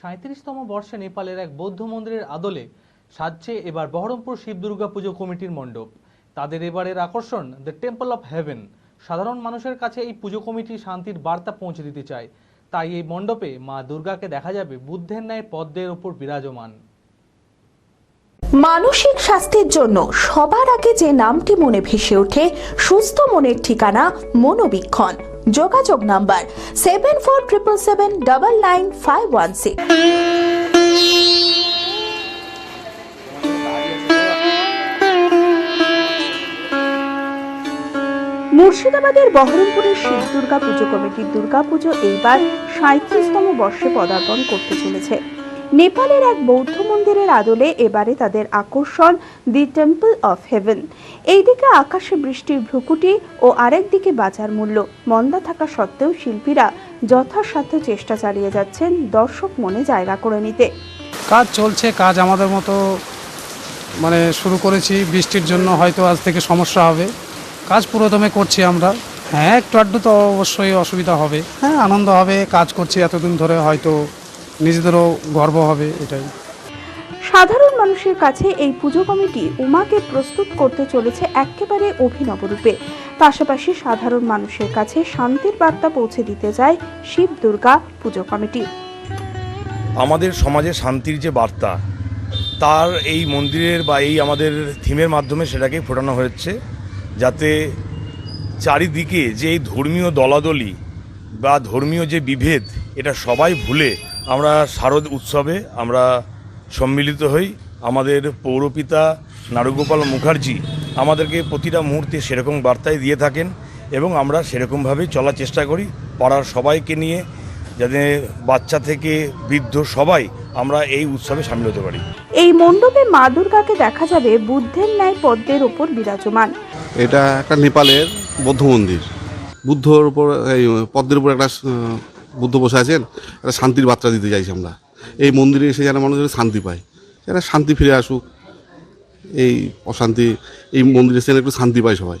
সাঁত্রিশতম বর্ষে নেপালের এক বৌদ্ধ মন্দিরের আদলে সাজছে এবার বহরমপুর শিব দুর্গা পুজো কমিটির মণ্ডপ। তাদের এবারের আকর্ষণ দ্য টেম্পল অফ হেভেন। সাধারণ মানুষের কাছে এই পুজো কমিটি শান্তির বার্তা পৌঁছে দিতে চায়। তাই এই মণ্ডপে মা দুর্গাকে দেখা যাবে বুদ্ধের ন্যায় পদ্মের ওপর বিরাজমান। মানসিক স্বাস্থ্যের জন্য সবার আগে যে নামটি মনে ভেসে ওঠে, সুস্থ মনের ঠিকানা মনোবীক্ষণ। যোগাযোগ number seven four triple seven double nine five one six মুর্শিদাবাদের বহরমপুরের শিব দুর্গা পুজো কমিটির দুর্গা পুজো এইবার সাঁত্রিশতম বর্ষে পদার্পণ করতে চলেছে। নেপালের এক বৌদ্ধ মন্দিরের আদলে এবারে তাদের আকর্ষণ দি টেম্পল অফ হেভেন। এইদিকে আকাশে বৃষ্টির ভ্রুকুটি ও আরেকদিকে বাজার মূল্য মন্দা থাকা সত্ত্বেও শিল্পীরা যথাসাধ্য চেষ্টা চালিয়ে যাচ্ছেন দর্শক মনে জায়গা করে নিতে। কাজ চলছে, কাজ আমাদের মতো মানে শুরু করেছি, বৃষ্টির জন্য হয়তো আজ থেকে সমস্যা হবে। কাজ পুরোদমে করছি আমরা। হ্যাঁ একটু আড্ডু তো অবশ্যই অসুবিধা হবে। হ্যাঁ আনন্দ হবে, কাজ করছি এতদিন ধরে হয়তো নিজেদেরও গর্ব হবে এটাই। সাধারণ মানুষের কাছে এই পুজো কমিটি উমাকে প্রস্তুত করতে চলেছে একেবারে অভিনব রূপে। পাশাপাশি সাধারণ মানুষের কাছে শান্তির বার্তা পৌঁছে দিতে যায় শিব দুর্গা পুজো কমিটি। আমাদের সমাজে শান্তির যে বার্তা তার এই মন্দিরের বা এই আমাদের থিমের মাধ্যমে সেটাকে ফোটানো হয়েছে যাতে চারিদিকে যে এই ধর্মীয় দলাদলি বা ধর্মীয় যে বিভেদ এটা সবাই ভুলে আমরা শারদ উৎসবে আমরা সম্মিলিত হই। আমাদের পৌরপিতা নারুগোপাল মুখার্জি আমাদেরকে প্রতিটা মুহূর্তে সেরকম বার্তাই দিয়ে থাকেন এবং আমরা সেরকমভাবেই চলার চেষ্টা করি। পাড়ার সবাইকে নিয়ে যাতে বাচ্চা থেকে বৃদ্ধ সবাই আমরা এই উৎসবে সামিল হতে পারি। এই মণ্ডপে মা দুর্গাকে দেখা যাবে বুদ্ধের ন্যায় পদ্মের ওপর বিরাজমান। এটা একটা নেপালের বৌদ্ধ মন্দির। বুদ্ধর উপর এই পদ্মের উপর একটা বুদ্ধ বসে আছেন, একটা শান্তির বার্তা দিতে চাইছি আমরা। এই মন্দিরে এসে যেন মানুষের শান্তি পায়, যেন শান্তি ফিরে আসুক। এই অশান্তি, এই মন্দিরে এসে একটু শান্তি পায় সবাই।